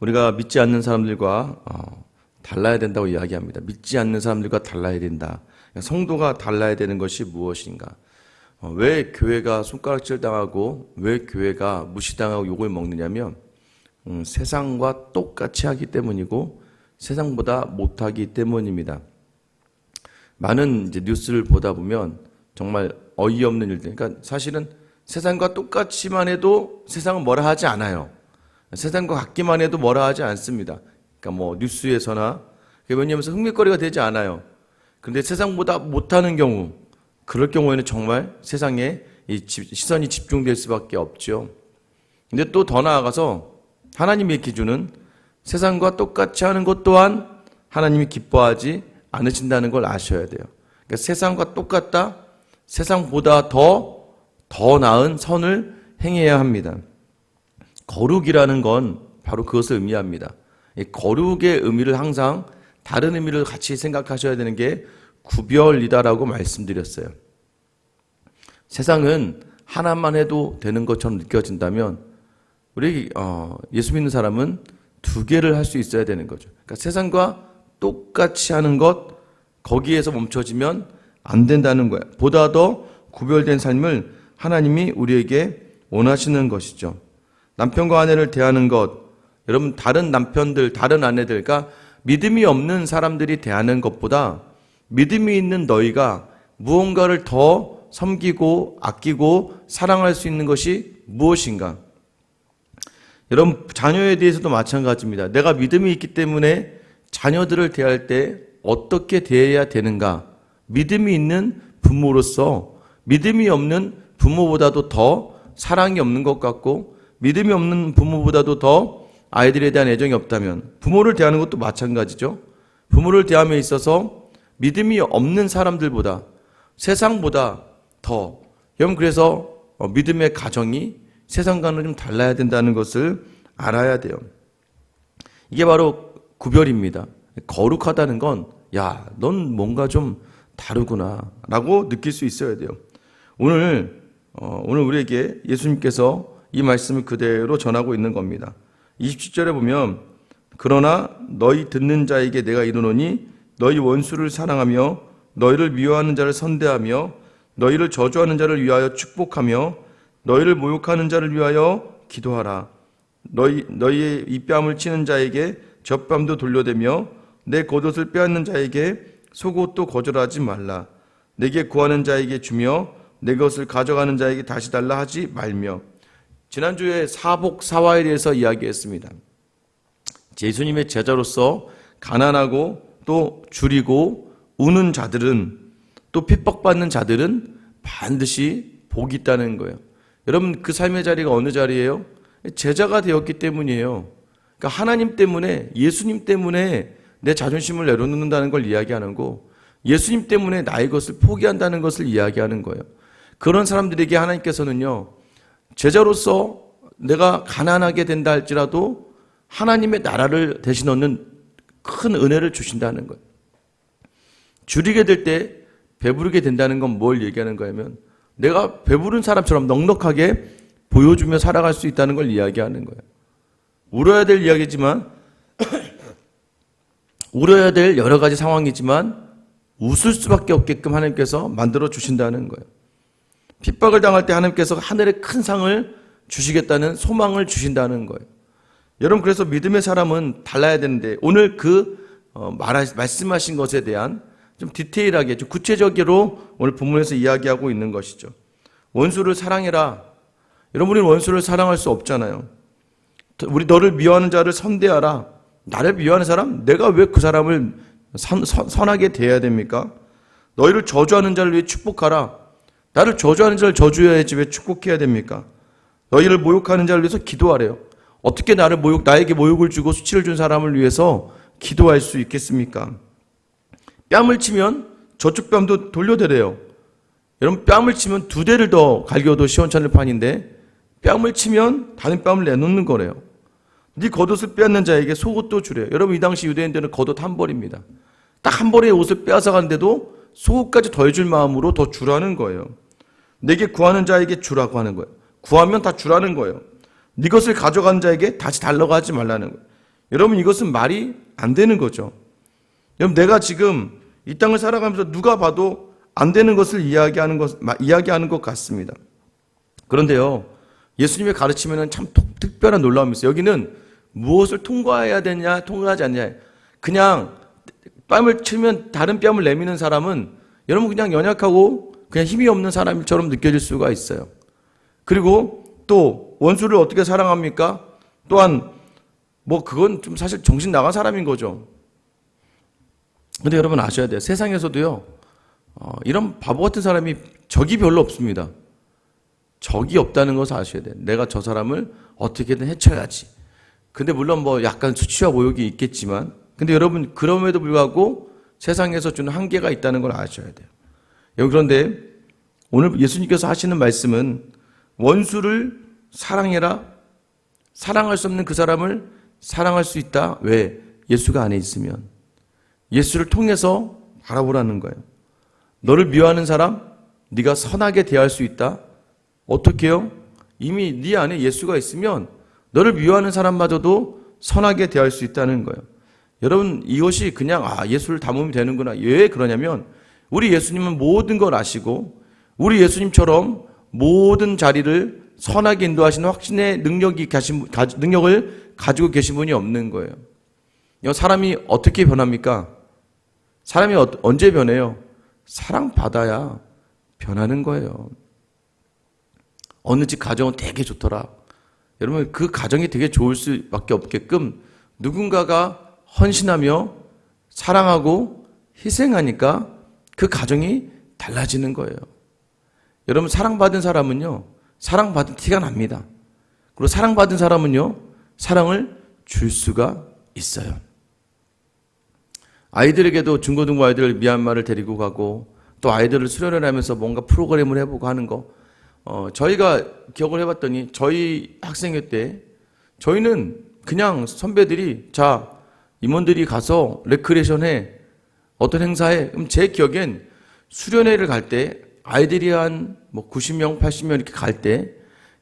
우리가 믿지 않는 사람들과 어, 달라야 된다고 이야기합니다. 믿지 않는 사람들과 달라야 된다. 성도가 달라야 되는 것이 무엇인가? 어, 왜 교회가 손가락질 당하고 왜 교회가 무시당하고 욕을 먹느냐면 음, 세상과 똑같이 하기 때문이고 세상보다 못하기 때문입니다. 많은 이제 뉴스를 보다 보면 정말 어이없는 일들. 그러니까 사실은 세상과 똑같이만 해도 세상은 뭐라 하지 않아요. 세상과 같기만 해도 뭐라 하지 않습니다. 그러니까 뭐 뉴스에서나 왜냐하면 흥미거리가 되지 않아요. 그런데 세상보다 못하는 경우, 그럴 경우에는 정말 세상에 시선이 집중될 수밖에 없죠. 근데 또 더 나아가서 하나님의 기준은 세상과 똑같이 하는 것 또한 하나님이 기뻐하지 않으신다는 걸 아셔야 돼요. 그러니까 세상과 똑같다, 세상보다 더, 더 나은 선을 행해야 합니다. 거룩이라는 건 바로 그것을 의미합니다. 이 거룩의 의미를 항상 다른 의미를 같이 생각하셔야 되는 게 구별이다라고 말씀드렸어요. 세상은 하나만 해도 되는 것처럼 느껴진다면 우리 어, 예수 믿는 사람은 두 개를 할 수 있어야 되는 거죠. 그러니까 세상과 똑같이 하는 것 거기에서 멈춰지면 안 된다는 거예요. 보다 더 구별된 삶을 하나님이 우리에게 원하시는 것이죠. 남편과 아내를 대하는 것, 여러분 다른 남편들, 다른 아내들, 그러니까 믿음이 없는 사람들이 대하는 것보다 믿음이 있는 너희가 무언가를 더 섬기고 아끼고 사랑할 수 있는 것이 무엇인가? 여러분 자녀에 대해서도 마찬가지입니다. 내가 믿음이 있기 때문에 자녀들을 대할 때 어떻게 대해야 되는가? 믿음이 있는 부모로서 믿음이 없는 부모보다도 더 사랑이 없는 것 같고 믿음이 없는 부모보다도 더 아이들에 대한 애정이 없다면 부모를 대하는 것도 마찬가지죠. 부모를 대함에 있어서 믿음이 없는 사람들보다 세상보다 더 여러분 그래서 어, 믿음의 가정이 세상과는 좀 달라야 된다는 것을 알아야 돼요. 이게 바로 구별입니다. 거룩하다는 건, 야, 넌 뭔가 좀 다르구나. 라고 느낄 수 있어야 돼요. 오늘, 어, 오늘 우리에게 예수님께서 이 말씀을 그대로 전하고 있는 겁니다. 27절에 보면, 그러나 너희 듣는 자에게 내가 이르노니 너희 원수를 사랑하며 너희를 미워하는 자를 선대하며 너희를 저주하는 자를 위하여 축복하며 너희를 모욕하는 자를 위하여 기도하라. 너희 너희의 입뺨을 치는 자에게 젖밤도 돌려대며 내 겉옷을 빼앗는 자에게 속옷도 거절하지 말라. 내게 구하는 자에게 주며 내 것을 가져가는 자에게 다시 달라 하지 말며. 지난주에 사복 사화에 대해서 이야기했습니다. 예수님의 제자로서 가난하고 또 줄이고 우는 자들은 또 핍박받는 자들은 반드시 복이 있다는 거예요. 여러분 그 삶의 자리가 어느 자리예요? 제자가 되었기 때문이에요. 그러니까 하나님 때문에 예수님 때문에 내 자존심을 내려놓는다는 걸 이야기하는 거, 예수님 때문에 나의 것을 포기한다는 것을 이야기하는 거예요. 그런 사람들에게 하나님께서는요 제자로서 내가 가난하게 된다 할지라도 하나님의 나라를 대신 얻는 큰 은혜를 주신다는 거예요. 줄이게 될 때 배부르게 된다는 건 뭘 얘기하는 거냐면 내가 배부른 사람처럼 넉넉하게 보여주며 살아갈 수 있다는 걸 이야기하는 거예요. 울어야 될 이야기지만 울어야 될 여러 가지 상황이지만 웃을 수밖에 없게끔 하나님께서 만들어 주신다는 거예요. 핍박을 당할 때 하나님께서 하늘의 큰 상을 주시겠다는 소망을 주신다는 거예요. 여러분 그래서 믿음의 사람은 달라야 되는데 오늘 그 어, 말하, 말씀하신 것에 대한 좀 디테일하게 좀 구체적으로 오늘 본문에서 이야기하고 있는 것이죠. 원수를 사랑해라. 여러분이 원수를 사랑할 수 없잖아요. 우리 너를 미워하는 자를 선대하라. 나를 미워하는 사람? 내가 왜 그 사람을 선, 선, 선하게 대해야 됩니까? 너희를 저주하는 자를 위해 축복하라. 나를 저주하는 자를 저주해야지 왜 축복해야 됩니까? 너희를 모욕하는 자를 위해서 기도하래요. 어떻게 나를 모욕, 나에게 모욕을 주고 수치를 준 사람을 위해서 기도할 수 있겠습니까? 뺨을 치면 저쪽 뺨도 돌려대래요. 여러분 뺨을 치면 두 대를 더 갈겨도 시원찮을 판인데 뺨을 치면 다른 뺨을 내놓는 거래요. 네 겉옷을 빼앗는 자에게 속옷도 주래요. 여러분 이 당시 유대인들은 겉옷 한 벌입니다. 딱 한 벌의 옷을 빼앗아 가는데도 속옷까지 더해줄 마음으로 더 주라는 거예요. 내게 구하는 자에게 주라고 하는 거예요. 구하면 다 주라는 거예요. 네 것을 가져간 자에게 다시 달라고 하지 말라는 거예요. 여러분 이것은 말이 안 되는 거죠. 여러분 내가 지금 이 땅을 살아가면서 누가 봐도 안 되는 것을 이야기하는 것 마- 이야기하는 것 같습니다. 그런데요. 예수님의 가르침에는 참 독- 특별한 놀라움이 있어요. 여기는 무엇을 통과해야 되냐, 통과하지 않냐. 그냥 뺨을 치면 다른 뺨을 내미는 사람은 여러분 그냥 연약하고 그냥 힘이 없는 사람처럼 느껴질 수가 있어요. 그리고 또 원수를 어떻게 사랑합니까? 또한 뭐 그건 좀 사실 정신 나간 사람인 거죠. 근데 여러분 아셔야 돼요. 세상에서도요. 어, 이런 바보 같은 사람이 적이 별로 없습니다. 적이 없다는 것을 아셔야 돼요. 내가 저 사람을 어떻게든 해쳐야지. 근데 물론 뭐 약간 수치와 모욕이 있겠지만, 근데 여러분 그럼에도 불구하고 세상에서 주는 한계가 있다는 걸 아셔야 돼요. 그런데 오늘 예수님께서 하시는 말씀은 원수를 사랑해라. 사랑할 수 없는 그 사람을 사랑할 수 있다. 왜? 예수가 안에 있으면. 예수를 통해서 바라보라는 거예요. 너를 미워하는 사람, 네가 선하게 대할 수 있다. 어떻게요? 이미 네 안에 예수가 있으면 너를 미워하는 사람마저도 선하게 대할 수 있다는 거예요. 여러분 이것이 그냥 아 예수를 담으면 되는구나. 왜 그러냐면 우리 예수님은 모든 걸 아시고 우리 예수님처럼 모든 자리를 선하게 인도하시는 확신의 능력이 가신 가- 능력을 가지고 계신 분이 없는 거예요. 이 사람이 어떻게 변합니까? 사람이 어- 언제 변해요? 사랑 받아야 변하는 거예요. 어느 집 가정은 되게 좋더라. 여러분 그 가정이 되게 좋을 수밖에 없게끔 누군가가 헌신하며 사랑하고 희생하니까 그 가정이 달라지는 거예요. 여러분 사랑받은 사람은요 사랑받은 티가 납니다. 그리고 사랑받은 사람은요 사랑을 줄 수가 있어요. 아이들에게도 중고등부 아이들 미얀마를 데리고 가고 또 아이들을 수련을 하면서 뭔가 프로그램을 해보고 하는 거 어, 저희가 기억을 해봤더니 저희 학생회 때 저희는 그냥 선배들이 자 임원들이 가서 레크레이션 해 어떤 행사에 그럼 제 기억엔 수련회를 갈 때 아이들이 한 뭐 90명, 80명 이렇게 갈 때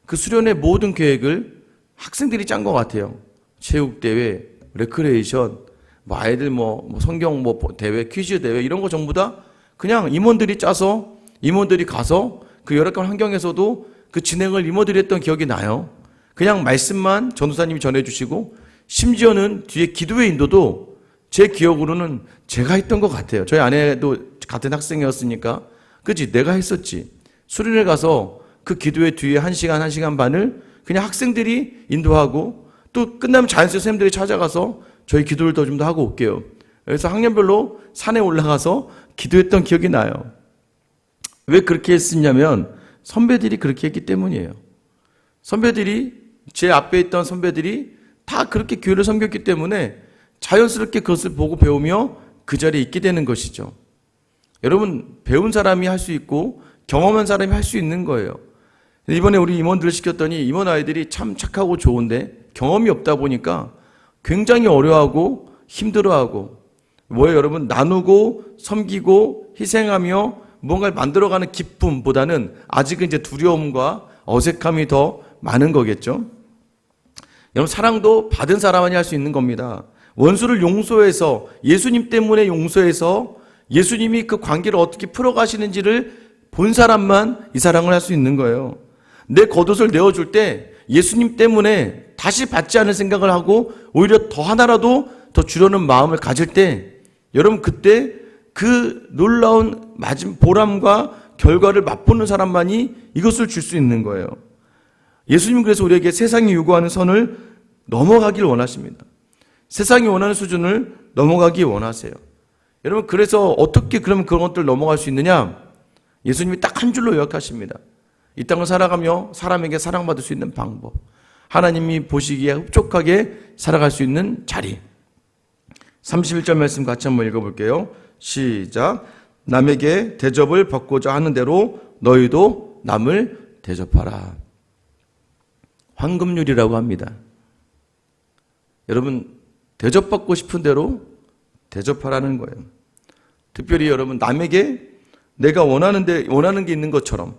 그 수련회 모든 계획을 학생들이 짠 것 같아요. 체육 대회, 레크레이션, 뭐 아이들 뭐, 뭐 성경 뭐 대회, 퀴즈 대회 이런 거 전부 다 그냥 임원들이 짜서 임원들이 가서 그 열악한 환경에서도 그 진행을 임원들이 했던 기억이 나요. 그냥 말씀만 전도사님이 전해주시고 심지어는 뒤에 기도의 인도도 제 기억으로는 제가 했던 것 같아요. 저희 아내도 같은 학생이었으니까 그지 내가 했었지. 수련회 가서 그 기도회 뒤에 한 시간 한 시간 반을 그냥 학생들이 인도하고 또 끝나면 자연스레 선생님들이 찾아가서 저희 기도를 더 좀더 하고 올게요. 그래서 학년별로 산에 올라가서 기도했던 기억이 나요. 왜 그렇게 했었냐면 선배들이 그렇게 했기 때문이에요. 선배들이 제 앞에 있던 선배들이 다 그렇게 교회를 섬겼기 때문에 자연스럽게 그것을 보고 배우며 그 자리에 있게 되는 것이죠. 여러분 배운 사람이 할 수 있고 경험한 사람이 할 수 있는 거예요. 이번에 우리 임원들을 시켰더니 임원 아이들이 참 착하고 좋은데 경험이 없다 보니까 굉장히 어려워하고 힘들어하고 뭐예요 여러분 나누고 섬기고 희생하며 뭔가를 만들어가는 기쁨보다는 아직은 이제 두려움과 어색함이 더 많은 거겠죠. 여러분 사랑도 받은 사람만이 할 수 있는 겁니다. 원수를 용서해서 예수님 때문에 용서해서 예수님이 그 관계를 어떻게 풀어가시는지를 본 사람만 이 사랑을 할 수 있는 거예요. 내 겉옷을 내어줄 때 예수님 때문에 다시 받지 않을 생각을 하고 오히려 더 하나라도 더 주려는 마음을 가질 때 여러분 그때 그 놀라운 맞은 보람과 결과를 맛보는 사람만이 이것을 줄 수 있는 거예요. 예수님은 그래서 우리에게 세상이 요구하는 선을 넘어가길 원하십니다. 세상이 원하는 수준을 넘어가기 원하세요. 여러분 그래서 어떻게 그러면 그런 것들 넘어갈 수 있느냐? 예수님이 딱 한 줄로 요약하십니다. 이 땅을 살아가며 사람에게 사랑받을 수 있는 방법. 하나님이 보시기에 흡족하게 살아갈 수 있는 자리. 31절 말씀 같이 한번 읽어볼게요. 시작. 남에게 대접을 받고자 하는 대로 너희도 남을 대접하라. 황금률이라고 합니다. 여러분, 대접받고 싶은 대로 대접하라는 거예요. 특별히 여러분, 남에게 내가 원하는 데, 원하는 게 있는 것처럼.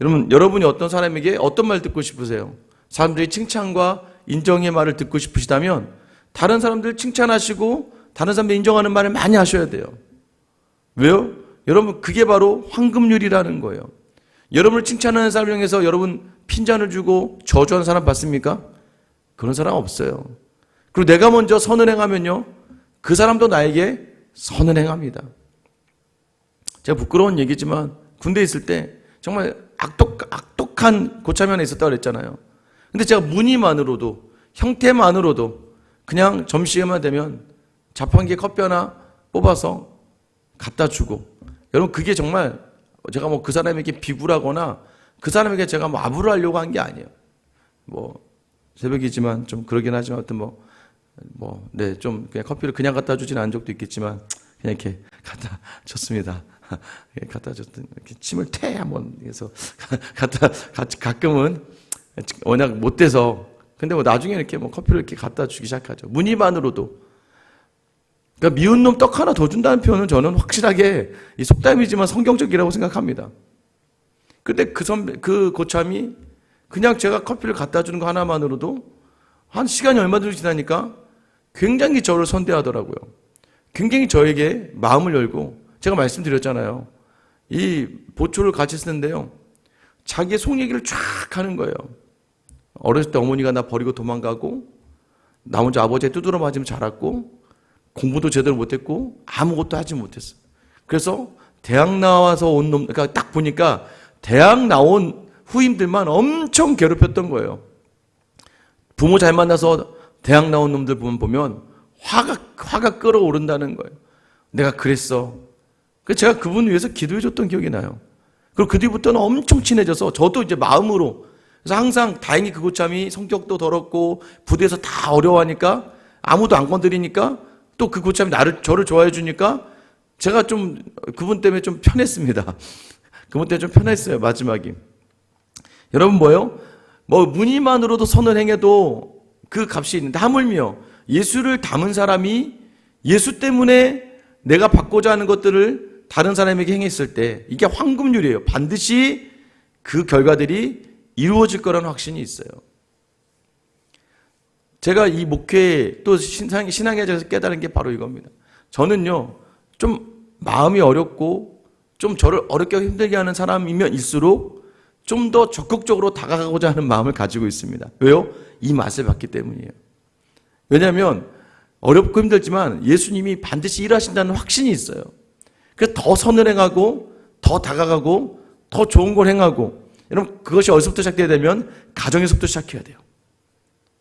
여러분, 여러분이 어떤 사람에게 어떤 말 듣고 싶으세요? 사람들이 칭찬과 인정의 말을 듣고 싶으시다면 다른 사람들 칭찬하시고 다른 사람들 인정하는 말을 많이 하셔야 돼요. 왜요? 여러분 그게 바로 황금률이라는 거예요. 여러분을 칭찬하는 사람을 향해서 여러분 핀잔을 주고 저주하는 사람 봤습니까? 그런 사람 없어요. 그리고 내가 먼저 선을 행하면요. 그 사람도 나에게 선을 행합니다. 제가 부끄러운 얘기지만 군대에 있을 때 정말 악독, 악독한 하나 있었다고 그랬잖아요. 근데 제가 무늬만으로도 형태만으로도 그냥 점심시간만 되면 자판기에 커피 하나 뽑아서 갖다 주고 여러분 그게 정말 제가 뭐 그 사람에게 비굴하거나 그 사람에게 제가 뭐 아부를 하려고 한 게 아니에요. 뭐 새벽이지만 좀 그러긴 하지만 하여튼 뭐 뭐, 네, 좀 그냥 커피를 그냥 갖다 주지는 않은 적도 있겠지만 그냥 이렇게 갖다 줬습니다. 예, 갖다 줬더니 이렇게 침을 퇴 한번 해서 갖다 가- 가끔은 워낙 못 돼서 근데 뭐 나중에 이렇게 뭐 커피를 이렇게 갖다 주기 시작하죠. 무늬만으로도 그러니까 미운 놈 떡 하나 더 준다는 표현은 저는 확실하게 이 속담이지만 성경적이라고 생각합니다. 근데 그 선배, 그 고참이 그냥 제가 커피를 갖다 주는 거 하나만으로도 한 시간이 얼마 정도 지나니까 굉장히 저를 선대하더라고요. 굉장히 저에게 마음을 열고 제가 말씀드렸잖아요. 이 보초를 같이 쓰는데요. 자기의 속 얘기를 쫙 하는 거예요. 어렸을 때 어머니가 나 버리고 도망가고 나 혼자 아버지의 두드러 맞으면 자랐고 공부도 제대로 못했고 아무것도 하지 못했어. 그래서 대학 나와서 온 놈, 그러니까 딱 보니까 대학 나온 후임들만 엄청 괴롭혔던 거예요. 부모 잘 만나서 대학 나온 놈들 보면 보면 화가 화가 끓어오른다는 거예요. 내가 그랬어. 그 제가 그분 위해서 기도해 줬던 기억이 나요. 그리고 그 뒤부터는 엄청 친해져서 저도 이제 마음으로 그래서 항상 다행히 그 고참이 성격도 더럽고 부대에서 다 어려워하니까 아무도 안 건드리니까 또그 고참이 나를 저를 좋아해 주니까 제가 좀 그분 때문에 좀 편했습니다. 그분 때문에 좀 편했어요 마지막이. 여러분 뭐요? 뭐 무늬만으로도 선을 행해도 그 값이 있는데 하물며 예수를 담은 사람이 예수 때문에 내가 받고자 하는 것들을 다른 사람에게 행했을 때 이게 황금률이에요. 반드시 그 결과들이 이루어질 거라는 확신이 있어요. 제가 이 목회 또 신앙, 신앙에 대해서 깨달은 게 바로 이겁니다. 저는요, 좀 마음이 어렵고 좀 저를 어렵게 힘들게 하는 사람이면 일수록 좀 더 적극적으로 다가가고자 하는 마음을 가지고 있습니다. 왜요? 이 맛을 봤기 때문이에요. 왜냐하면 어렵고 힘들지만 예수님이 반드시 일하신다는 확신이 있어요. 그래서 더 선을 행하고 더 다가가고 더 좋은 걸 행하고 여러분 그것이 어디서부터 시작돼야 되면 가정에서부터 시작해야 돼요.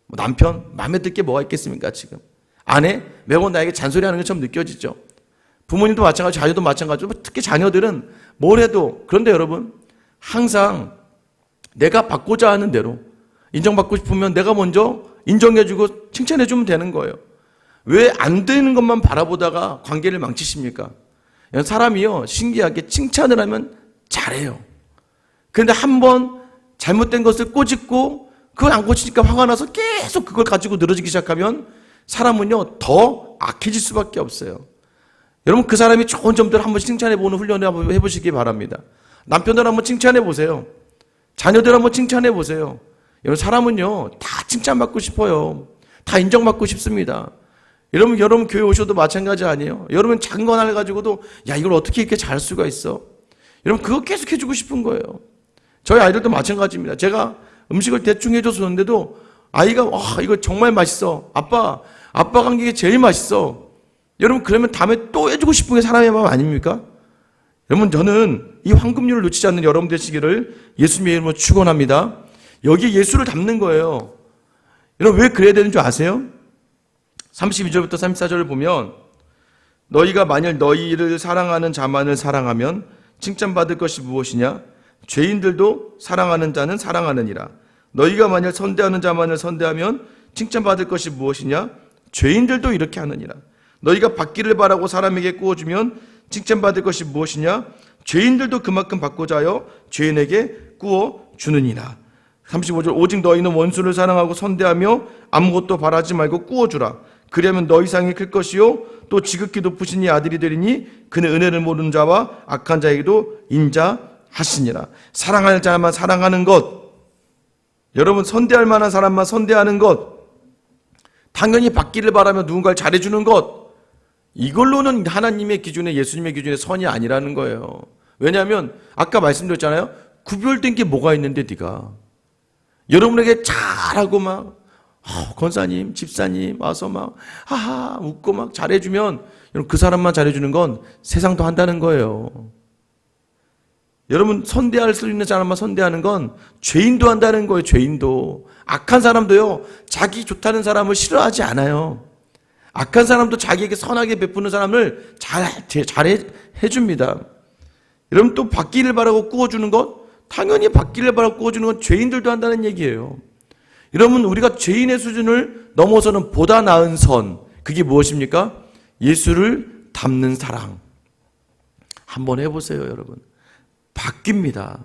뭐 남편 마음에 들 게 뭐가 있겠습니까 지금 아내 매번 나에게 잔소리하는 것처럼 느껴지죠. 부모님도 마찬가지, 자녀도 마찬가지고 특히 자녀들은 뭘 해도 그런데 여러분 항상 내가 받고자 하는 대로 인정받고 싶으면 내가 먼저 인정해주고 칭찬해주면 되는 거예요. 왜 안 되는 것만 바라보다가 관계를 망치십니까? 사람이요 신기하게 칭찬을 하면 잘해요. 그런데 한 번 잘못된 것을 꼬집고 그걸 안 고치니까 화가 나서 계속 그걸 가지고 늘어지기 시작하면 사람은요 더 악해질 수밖에 없어요. 여러분 그 사람이 좋은 점들 한번 칭찬해 보는 훈련을 한번 해보시기 바랍니다. 남편들 한번 칭찬해 보세요. 자녀들 한번 칭찬해 보세요. 여러분 사람은요 다 칭찬받고 싶어요. 다 인정받고 싶습니다. 여러분 여러분 교회 오셔도 마찬가지 아니에요. 여러분 작은 거 하나 가지고도 야 이걸 어떻게 이렇게 잘 수가 있어? 여러분 그거 계속 해주고 싶은 거예요. 저희 아이들도 마찬가지입니다. 제가 음식을 대충 해줬었는데도 아이가 와 이거 정말 맛있어. 아빠 한게 제일 맛있어. 여러분 그러면 다음에 또 해주고 싶은 게 사람의 마음 아닙니까? 여러분 저는 이 황금률을 놓치지 않는 여러분 되시기를 예수님의 이름으로 축원합니다. 여기에 예수를 담는 거예요. 여러분 왜 그래야 되는 줄 아세요? 32절부터 34절을 보면 너희가 만일 너희를 사랑하는 자만을 사랑하면 칭찬받을 것이 무엇이냐? 죄인들도 사랑하는 자는 사랑하느니라. 너희가 만일 선대하는 자만을 선대하면 칭찬받을 것이 무엇이냐? 죄인들도 이렇게 하느니라. 너희가 받기를 바라고 사람에게 구워주면 칭찬받을 것이 무엇이냐? 죄인들도 그만큼 받고자 하여 죄인에게 구워 주느니라. 35절 오직 너희는 원수를 사랑하고 선대하며 아무것도 바라지 말고 구워주라. 그러면 너희 상이 클 것이요 또 지극히 높으신 이 아들이 되리니 그는 은혜를 모르는 자와 악한 자에게도 인자하시니라. 사랑할 자만 사랑하는 것. 여러분 선대할 만한 사람만 선대하는 것. 당연히 받기를 바라며 누군가를 잘해주는 것 이걸로는 하나님의 기준에 예수님의 기준에 선이 아니라는 거예요. 왜냐하면 아까 말씀드렸잖아요. 구별된 게 뭐가 있는데 네가 여러분에게 잘하고 막 어, 권사님, 집사님 와서 막 하하 웃고 막 잘해주면 여러분 그 사람만 잘해주는 건 세상도 한다는 거예요. 여러분 선대할 수 있는 사람만 선대하는 건 죄인도 한다는 거예요. 죄인도 악한 사람도요 자기 좋다는 사람을 싫어하지 않아요. 악한 사람도 자기에게 선하게 베푸는 사람을 잘 잘 해 해줍니다. 여러분 또 받기를 바라고 꾸어주는 것 당연히 받기를 바라고 꾸어주는 건 죄인들도 한다는 얘기예요. 여러분 우리가 죄인의 수준을 넘어서는 보다 나은 선 그게 무엇입니까? 예수를 닮는 사랑. 한번 해보세요, 여러분. 바뀝니다.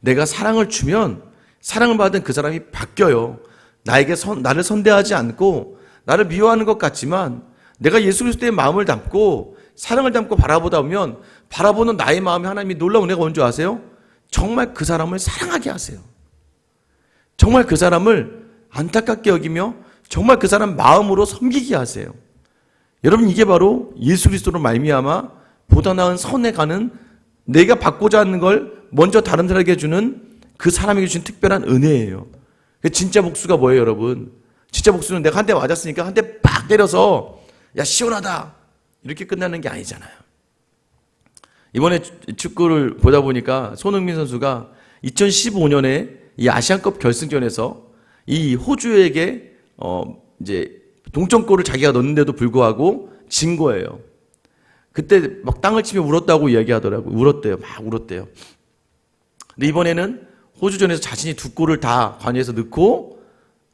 내가 사랑을 주면 사랑을 받은 그 사람이 바뀌어요. 나에게 선, 나를 선대하지 않고 나를 미워하는 것 같지만 내가 예수 그리스도의 마음을 담고 사랑을 담고 바라보다 보면 바라보는 나의 마음이 하나님이 놀라운 은혜가 뭔지 아세요? 정말 그 사람을 사랑하게 하세요. 정말 그 사람을 안타깝게 여기며 정말 그 사람 마음으로 섬기게 하세요. 여러분 이게 바로 예수 그리스도로 말미암아 보다 나은 선에 가는 내가 받고자 하는 걸 먼저 다른 사람에게 주는 그 사람에게 주신 특별한 은혜예요. 그 진짜 복수가 뭐예요, 여러분? 진짜 복수는 내가 한 대 맞았으니까 한 대 빡 때려서 야 시원하다 이렇게 끝나는 게 아니잖아요. 이번에 축구를 보다 보니까 손흥민 선수가 2015년에 이 아시안컵 결승전에서 이 호주에게 어 이제 동점골을 자기가 넣는데도 불구하고 진 거예요. 그때 막 땅을 치며 울었다고 이야기하더라고요. 울었대요. 막 울었대요. 근데 이번에는 호주전에서 자신이 두 골을 다 관여해서 넣고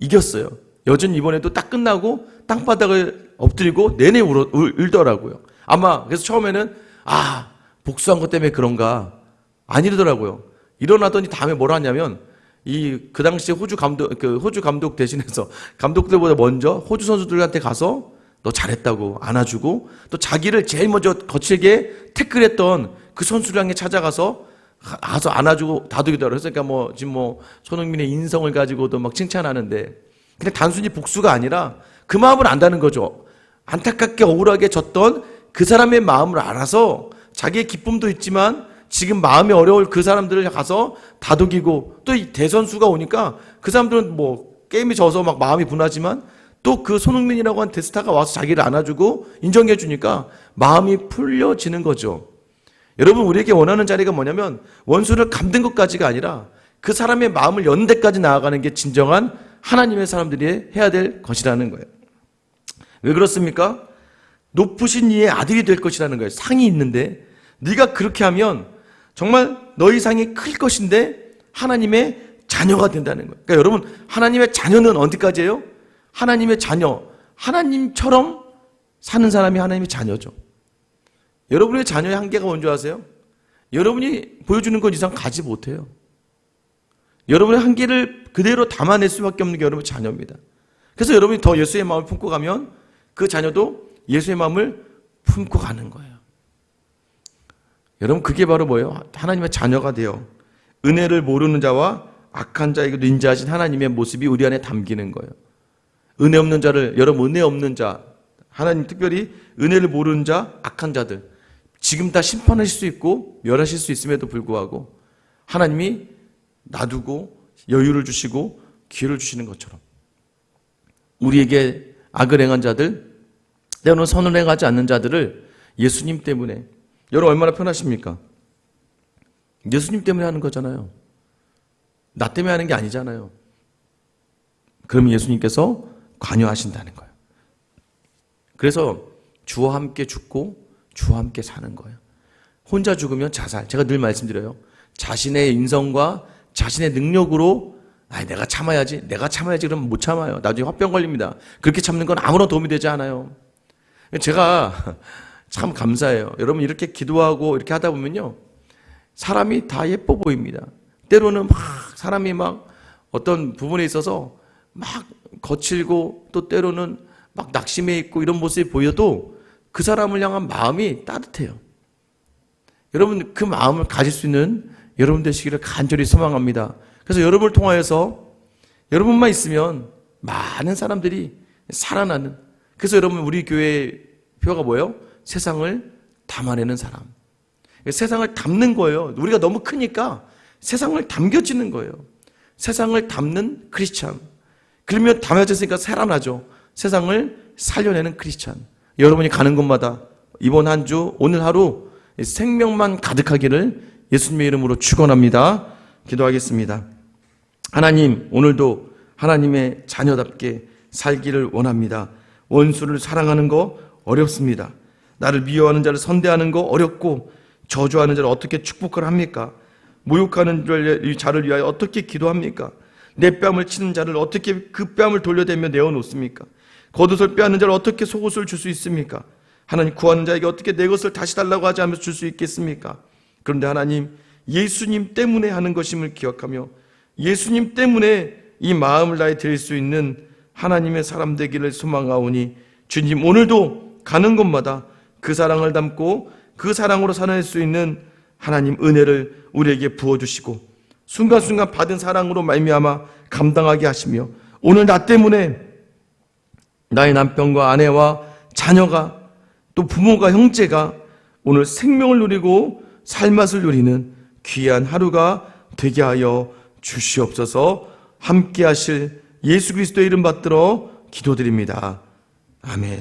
이겼어요. 여전히 이번에도 딱 끝나고 땅바닥을 엎드리고 내내 울어, 울, 울더라고요. 아마 그래서 처음에는 아 복수한 것 때문에 그런가 아니더라고요. 일어나더니 다음에 뭐라 하냐면 이 그 당시에 호주 감독 그 호주 감독 대신해서 감독들보다 먼저 호주 선수들한테 가서 너 잘했다고 안아주고 또 자기를 제일 먼저 거칠게 태클했던 그 향해 찾아가서 가서 안아주고 다독이더라고요. 그러니까 뭐 지금 뭐 손흥민의 인성을 가지고도 막 칭찬하는데 그냥 단순히 복수가 아니라 그 마음을 안다는 거죠. 안타깝게 억울하게 졌던 그 사람의 마음을 알아서 자기의 기쁨도 있지만 지금 마음이 어려울 그 사람들을 가서 다독이고 또 이 대선수가 오니까 그 사람들은 뭐 게임이 져서 막 마음이 분하지만 또 그 손흥민이라고 한 대스타가 와서 자기를 안아주고 인정해 주니까 마음이 풀려지는 거죠. 여러분 우리에게 원하는 자리가 뭐냐면 원수를 감든 것까지가 아니라 그 사람의 마음을 연 데까지 나아가는 게 진정한 하나님의 사람들이 해야 될 것이라는 거예요. 왜 그렇습니까? 높으신 이의 아들이 될 것이라는 거예요. 상이 있는데 네가 그렇게 하면 정말 너희 상이 클 것인데 하나님의 자녀가 된다는 거예요. 그러니까 여러분 하나님의 자녀는 어디까지예요? 하나님의 자녀, 하나님처럼 사는 사람이 하나님의 자녀죠. 여러분의 자녀의 한계가 뭔지 아세요? 여러분이 보여주는 것 이상 가지 못해요. 여러분의 한계를 그대로 담아낼 수밖에 없는 게 여러분의 자녀입니다. 그래서 여러분이 더 예수의 마음을 품고 가면 그 자녀도 예수의 마음을 품고 가는 거예요. 여러분 그게 바로 뭐예요? 하나님의 자녀가 되어 은혜를 모르는 자와 악한 자에게도 인자하신 하나님의 모습이 우리 안에 담기는 거예요. 은혜 없는 자를 여러분 은혜 없는 자 하나님 특별히 은혜를 모르는 자 악한 자들 지금 다 심판하실 수 있고 멸하실 수 있음에도 불구하고 하나님이 놔두고 여유를 주시고 기회를 주시는 것처럼 우리에게 악을 행한 자들 때로는 선을 행하지 않는 자들을 예수님 때문에 여러분 얼마나 편하십니까? 예수님 때문에 하는 거잖아요. 나 때문에 하는 게 아니잖아요. 그럼 예수님께서 관여하신다는 거예요. 그래서 주와 함께 죽고 주와 함께 사는 거예요. 혼자 죽으면 자살. 제가 늘 말씀드려요. 자신의 인성과 자신의 능력으로 아, 내가 참아야지. 내가 참아야지. 그러면 못 참아요. 나중에 화병 걸립니다. 그렇게 참는 건 아무런 도움이 되지 않아요. 제가 참 감사해요. 여러분 이렇게 기도하고 이렇게 하다 보면요. 사람이 다 예뻐 보입니다. 때로는 막 사람이 막 어떤 부분에 있어서 막 거칠고 또 때로는 막 낙심해 있고 이런 모습이 보여도 그 사람을 향한 마음이 따뜻해요. 여러분 그 마음을 가질 수 있는 여러분 되시기를 간절히 소망합니다. 그래서 여러분을 통하여서 여러분만 있으면 많은 사람들이 살아나는. 그래서 여러분 우리 교회 표가 뭐예요? 세상을 담아내는 사람. 세상을 담는 거예요. 우리가 너무 크니까 세상을 담겨지는 거예요. 세상을 담는 크리스찬. 그러면 담아졌으니까 살아나죠. 세상을 살려내는 크리스찬. 여러분이 가는 곳마다 이번 한 주, 오늘 하루 생명만 가득하기를 예수님의 이름으로 축원합니다. 기도하겠습니다. 하나님, 오늘도 하나님의 자녀답게 살기를 원합니다. 원수를 사랑하는 거 어렵습니다. 나를 미워하는 자를 선대하는 거 어렵고 저주하는 자를 어떻게 축복을 합니까? 모욕하는 자를 위하여 어떻게 기도합니까? 내 뺨을 치는 자를 어떻게 그 뺨을 돌려대며 내어놓습니까? 겉옷을 빼앗는 자를 어떻게 속옷을 줄 수 있습니까? 하나님 구하는 자에게 어떻게 내 것을 다시 달라고 하지 않으면서 줄 수 있겠습니까? 그런데 하나님 예수님 때문에 하는 것임을 기억하며 예수님 때문에 이 마음을 다해 드릴 수 있는 하나님의 사람 되기를 소망하오니 주님 오늘도 가는 곳마다 그 사랑을 담고 그 사랑으로 살아낼 수 있는 하나님 은혜를 우리에게 부어 주시고 순간순간 받은 사랑으로 말미암아 감당하게 하시며 오늘 나 때문에 나의 남편과 아내와 자녀가 또 부모가 형제가 오늘 생명을 누리고 살맛을 누리는 귀한 하루가 되게 하여 주시옵소서 함께 하실 예수 그리스도의 이름 받들어 기도드립니다. 아멘.